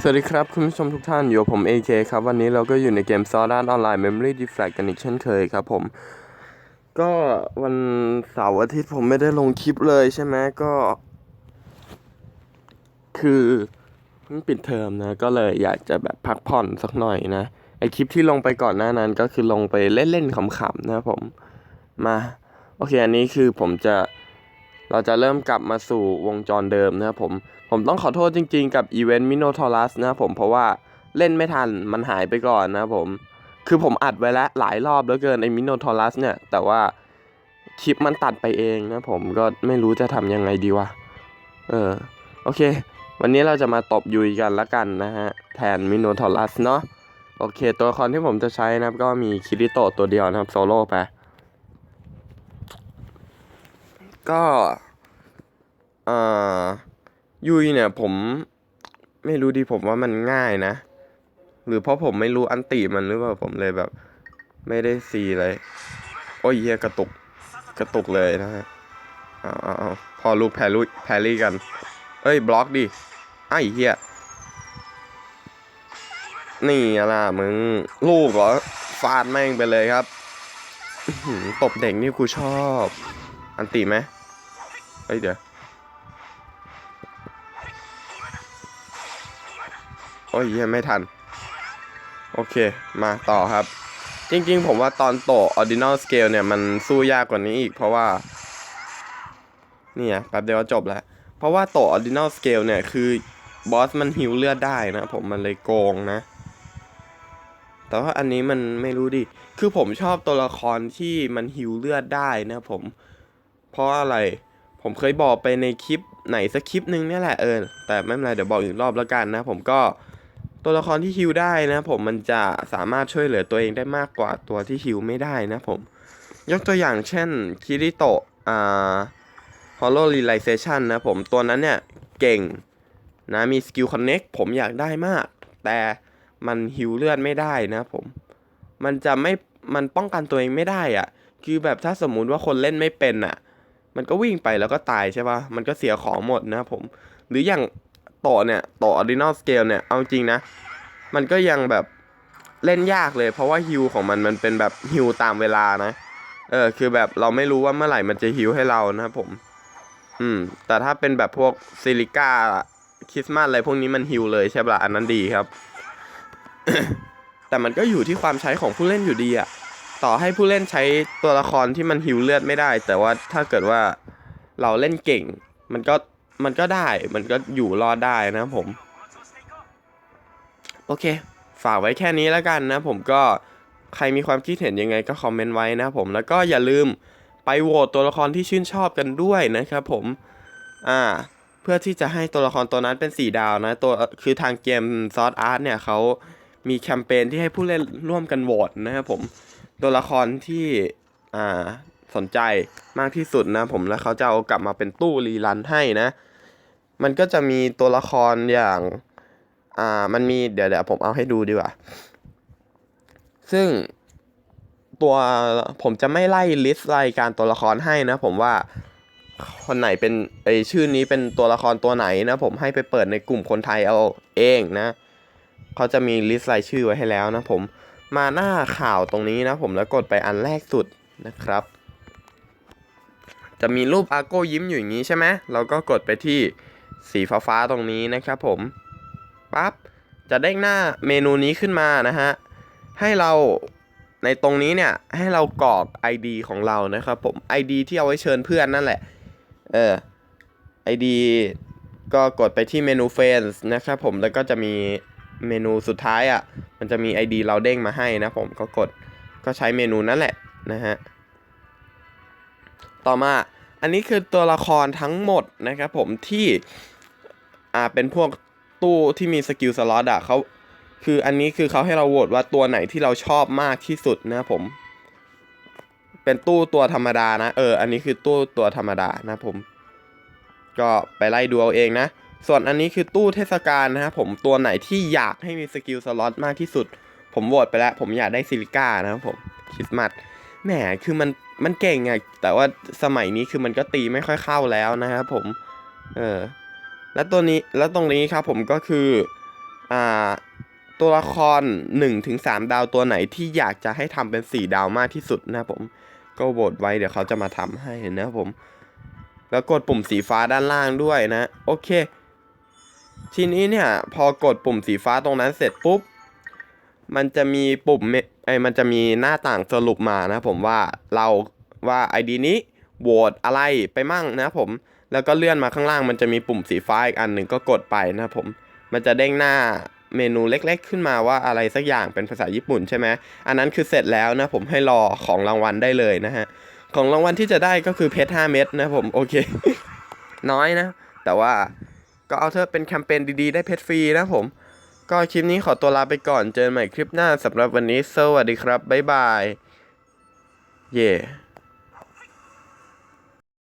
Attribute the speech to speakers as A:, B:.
A: สวัสดีครับ คุณผู้ชมทุกท่านอยู่กับผม AK ครับ วันนี้เราก็อยู่ในเกม Sword Art Online Memory Deflect กันอีกเช่นเคยครับผม ก็วันเสาร์อาทิตย์ผมไม่ได้ลงคลิปเลยใช่ไหมก็ คือเพิ่งปิดเทอมนะ ก็เลยอยากจะแบบพักผ่อนสักหน่อยนะ ไอคลิปที่ลงไปก่อนหน้านั้นก็คือลงไปเล่นๆขำๆนะครับผมมา โอเค อันนี้คือผมจะ เราจะเริ่มกลับมาสู่วงจรเดิมนะครับผม ผมต้องขอโทษจริงๆกับอีเวนต์มิโนทอรัสนะครับผมเพราะว่าเล่นไม่ทันมันหายไปก่อนนะครับผม คือผมอัดไว้แล้วหลายรอบแล้วเกินไอ้มิโนทอรัสเนี่ย แต่ว่าคลิปมันตัดไปเองนะผมก็ไม่รู้จะทำยังไงดีวะ เออ โอเค วันนี้เราจะมาตบยุยกันละกันนะฮะ แทนมิโนทอรัสเนาะโอเค ตัวละครที่ผมจะใช้นะครับ ก็มีคิริโตตัวเดียวนะครับ โซโล่ไป ก็อ่อยุยเนี่ยผมไม่รู้ดีผมว่ามันง่ายนะ หรือเพราะผมไม่รู้อันติมันหรือเปล่าผมเลยแบบ ไม่ได้ซีเลย โอ้ยเฮียกระตุกกระตุกเลยนะฮะเอาเอาพอลูกแพรลุแพรลี่กัน เอ้ยบล็อกดิไอ้เฮียนี่อะล่ะมึง ลูกเหรอฟาดแม่งไปเลยครับตบเด็กนี่กูชอบ อันติไหม เฮ้ยเดี๋ยวโอ้ยยังไม่ทัน โอเค มาต่อครับ จริงๆ ผมว่าตอนโต ordinal scale เนี่ย มันสู้ยากกว่านี้อีก เพราะว่า นี่อะแป๊บเดียวก็จบแล้ว เพราะว่าโต ordinal scale เนี่ย คือบอสมันหิวเลือดได้นะ ผมมันเลยโกงนะ แต่ว่าอันนี้มันไม่รู้ดิ คือผมชอบตัวละครที่มันหิวเลือดได้นะผม เพราะอะไร ผมเคยบอกไปในคลิปไหนสักคลิปหนึ่งเนี่ยแหละเออ แต่ไม่เป็นไรเดี๋ยวบอกอีกรอบแล้วกันนะ ผมก็ตัวละครที่ฮิวได้นะ ผมมันจะสามารถช่วยเหลือตัวเองได้มากกว่าตัวที่ฮิวไม่ได้นะผม ยกตัวอย่างเช่นคิริโตะอ่า Hollow Realization นะผมตัวนั้นเนี่ยเก่งนะมีสกิลคอนเน็กผมอยากได้มาก แต่มันฮิวเลือดไม่ได้นะผม มันจะไม่มันป้องกันตัวเองไม่ได้อะ่ะ คือแบบถ้าสมมุติว่าคนเล่นไม่เป็นอะ มันก็วิ่งไปแล้วก็ตายใช่ปะ่ะ มันก็เสียของหมดนะผม หรืออย่างโตะเนี่ยโตะ ordinal scale เนี่ย เอาจริงนะ มันก็ยังแบบเล่นยากเลย เพราะว่าฮิวของมันมันเป็นแบบฮิวตามเวลานะ เออ คือแบบเราไม่รู้ว่าเมื่อไหร่มันจะฮิวให้เรานะครับผม อืม แต่ถ้าเป็นแบบพวกซิลิก้าคริสต์มาสอะไรพวกนี้มันฮิวเลยใช่ปะ่ะ อันนั้นดีครับ แต่มันก็อยู่ที่ความใช้ของผู้เล่นอยู่ดีอะ ต่อให้ผู้เล่นใช้ตัวละครที่มันฮิวเลือดไม่ได้ แต่ว่าถ้าเกิดว่าเราเล่นเก่ง มันก็มันก็ได้มันก็อยู่รอดได้นะผม โอเค ฝากไว้แค่นี้แล้วกันนะ ผมก็ใครมีความคิดเห็นยังไงก็คอมเมนต์ไว้นะผมแล้วก็อย่าลืมไปโหวตตัวละครที่ชื่นชอบกันด้วยนะครับผมอ่าเพื่อที่จะให้ตัวละครตัวนั้นเป็น 4 ดาวนะตัวคือทางเกมซอสอาร์ตเนี่ยเขามีแคมเปญที่ให้ผู้เล่นร่วมกันโหวตนะครับผม ตัวละครที่อ่าสนใจมากที่สุดนะผมแล้วเขาจะเอากลับมาเป็นตู้รีรันให้นะ มันก็จะมีตัวละครอย่างอ่ามันมีเดี๋ยวเดี๋ยวผมเอาให้ดูดีกว่า ซึ่งตัวผมจะไม่ไล่ลิสต์รายการตัวละครให้นะ ผมว่าคนไหนเป็นไอชื่อนี้เป็นตัวละครตัวไหนนะ ผมให้ไปเปิดในกลุ่มคนไทยเอาเองนะเขาจะมีลิสต์รายชื่อไว้ให้แล้วนะผม มาหน้าข่าวตรงนี้นะผมแล้วกดไปอันแรกสุดนะครับ จะมีรูปอาโก้ยิ้มอยู่อย่างนี้ใช่ไหมเราก็กดไปที่สีฟ้าๆตรงนี้นะครับผมปั๊บจะเด้งหน้าเมนูนี้ขึ้นมานะฮะให้เราในตรงนี้เนี่ยให้เรากรอก ID ของเรานะครับผม ID ที่เอาไว้เชิญเพื่อนนั่นแหละ เออ ID ก็กดไปที่เมนู Friends นะครับผมแล้วก็จะมี เมนูสุดท้ายอะ่ะ มันจะมี ID เราเด้งมาให้นะผมก็กดก็ใช้เมนูนั่นแหละนะฮะ ต่อมาอันนี้คือตัวละครทั้งหมดนะครับผมที่อ่าเป็นพวกตู้ที่มีสกิลสล็อตอะเขาคืออันนี้คือเขาให้เราโหวตว่าตัวไหนที่เราชอบมากที่สุดนะผม เป็นตู้ตัวธรรมดานะ เออ อันนี้คือตู้ตัวธรรมดานะผม ก็ไปไล่ดูเอาเองนะ ส่วนอันนี้คือตู้เทศกาลนะครับผมตัวไหนที่อยากให้มีสกิลสล็อตมากที่สุด ผมโหวตไปแล้ว ผมอยากได้ซิลิก้านะครับผมคริสต์มาสแหมคือมันมันเก่งอะแต่ว่าสมัยนี้คือมันก็ตีไม่ค่อยเข้าแล้วนะครับผม เออแล้วตัวนี้แล้วตรงนี้ครับผมก็คืออ่าตัวละคร1ถึง3ดาวตัวไหนที่อยากจะให้ทำเป็น 4 ดาวมากที่สุดนะครับผมก็โหวตไว้เดี๋ยวเขาจะมาทำให้นะครับผม แล้วกดปุ่มสีฟ้าด้านล่างด้วยนะ โอเค ทีนี้เนี่ยพอกดปุ่มสีฟ้าตรงนั้นเสร็จปุ๊บ มันจะมีปุ่มไอมันจะมีหน้าต่างสรุปมานะผมว่าเราว่า ID นี้โหวตอะไรไปมั่งนะผม แล้วก็เลื่อนมาข้างล่างมันจะมีปุ่มสีฟ้าอีกอันหนึ่งก็กดไปนะผม มันจะเด้งหน้าเมนูเล็กๆ ขึ้นมาว่าอะไรสักอย่างเป็นภาษาญี่ปุ่นใช่ไหมอันนั้นคือเสร็จแล้วนะผมให้รอของรางวัลได้เลยนะฮะ ของรางวัลที่จะได้ก็คือเพชร5เม็ดนะผม โอเค น้อยนะ แต่ว่า ก็เอาเธอเป็นแคมเปญดีๆ ได้เพชรฟรีนะผม ก็คลิปนี้ขอตัวลาไปก่อนเจอกันใหม่คลิปหน้าสำหรับวันนี้ สวัสดีครับ บ๊ายบาย เย่